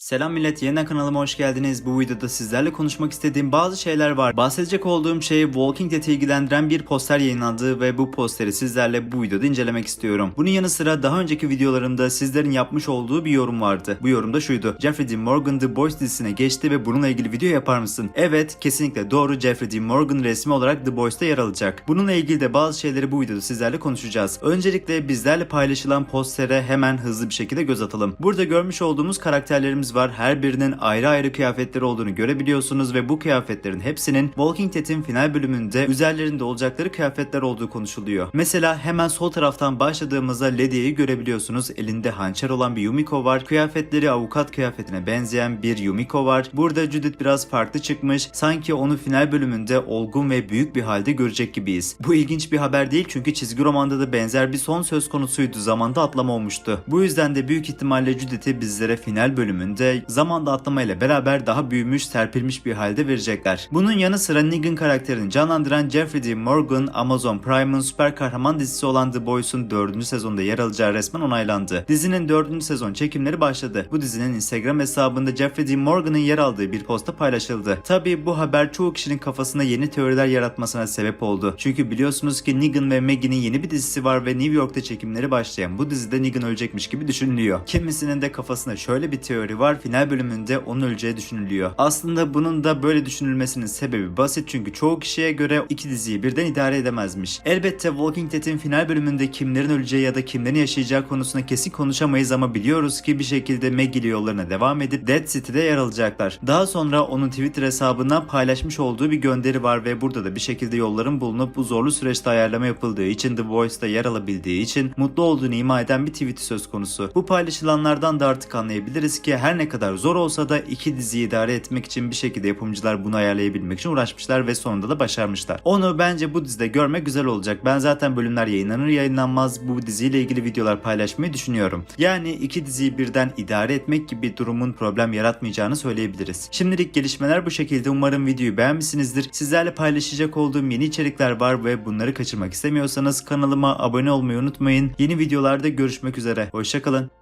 Selam millet, yeniden kanalıma hoş geldiniz. Bu videoda sizlerle konuşmak istediğim bazı şeyler var. Bahsedecek olduğum şey Walking Dead'i ilgilendiren bir poster yayınlandı ve bu posteri sizlerle bu videoda incelemek istiyorum. Bunun yanı sıra daha önceki videolarımda sizlerin yapmış olduğu bir yorum vardı. Bu yorum da şuydu. Jeffrey Dean Morgan The Boys dizisine geçti ve bununla ilgili video yapar mısın? Evet, kesinlikle doğru Jeffrey Dean Morgan resmi olarak The Boys'ta yer alacak. Bununla ilgili de bazı şeyleri bu videoda sizlerle konuşacağız. Öncelikle bizlerle paylaşılan postere hemen hızlı bir şekilde göz atalım. Burada görmüş olduğumuz karakterlerimiz var. Her birinin ayrı ayrı kıyafetleri olduğunu görebiliyorsunuz ve bu kıyafetlerin hepsinin Walking Dead'in final bölümünde üzerlerinde olacakları kıyafetler olduğu konuşuluyor. Mesela hemen sol taraftan başladığımızda Lady'yi görebiliyorsunuz. Elinde hançer olan bir Yumiko var. Kıyafetleri avukat kıyafetine benzeyen bir Yumiko var. Burada Judith biraz farklı çıkmış. Sanki onu final bölümünde olgun ve büyük bir halde görecek gibiyiz. Bu ilginç bir haber değil çünkü çizgi romanda da benzer bir son söz konusuydu. Zamanda atlama olmuştu. Bu yüzden de büyük ihtimalle Judith'i bizlere final bölümünde zamanda atlama ile beraber daha büyümüş, serpilmiş bir halde verecekler. Bunun yanı sıra Negan karakterini canlandıran Jeffrey Dean Morgan, Amazon Prime'ın süper kahraman dizisi olan The Boys'un 4. sezonda yer alacağı resmen onaylandı. Dizinin 4. sezon çekimleri başladı. Bu dizinin Instagram hesabında Jeffrey Dean Morgan'ın yer aldığı bir posta paylaşıldı. Tabi bu haber çoğu kişinin kafasında yeni teoriler yaratmasına sebep oldu. Çünkü biliyorsunuz ki Negan ve Maggie'nin yeni bir dizisi var ve New York'ta çekimleri başlayan bu dizide Negan ölecekmiş gibi düşünülüyor. Kimisinin de kafasında şöyle bir teori var. Final bölümünde onun öleceği düşünülüyor. Aslında bunun da böyle düşünülmesinin sebebi basit çünkü çoğu kişiye göre iki diziyi birden idare edemezmiş. Elbette Walking Dead'in final bölümünde kimlerin öleceği ya da kimlerin yaşayacağı konusunda kesin konuşamayız ama biliyoruz ki bir şekilde Maggie yollarına devam edip Dead City'de yer alacaklar. Daha sonra onun Twitter hesabından paylaşmış olduğu bir gönderi var ve burada da bir şekilde yolların bulunup bu zorlu süreçte ayarlama yapıldığı için The Voice'da yer alabildiği için mutlu olduğunu ima eden bir tweet söz konusu. Bu paylaşılanlardan da artık anlayabiliriz ki her ne kadar zor olsa da iki diziyi idare etmek için bir şekilde yapımcılar bunu ayarlayabilmek için uğraşmışlar ve sonunda da başarmışlar. Onu bence bu dizide görmek güzel olacak. Ben zaten bölümler yayınlanır yayınlanmaz bu diziyle ilgili videolar paylaşmayı düşünüyorum. Yani iki diziyi birden idare etmek gibi durumun problem yaratmayacağını söyleyebiliriz. Şimdilik gelişmeler bu şekilde. Umarım videoyu beğenmişsinizdir. Sizlerle paylaşacak olduğum yeni içerikler var ve bunları kaçırmak istemiyorsanız kanalıma abone olmayı unutmayın. Yeni videolarda görüşmek üzere. Hoşçakalın.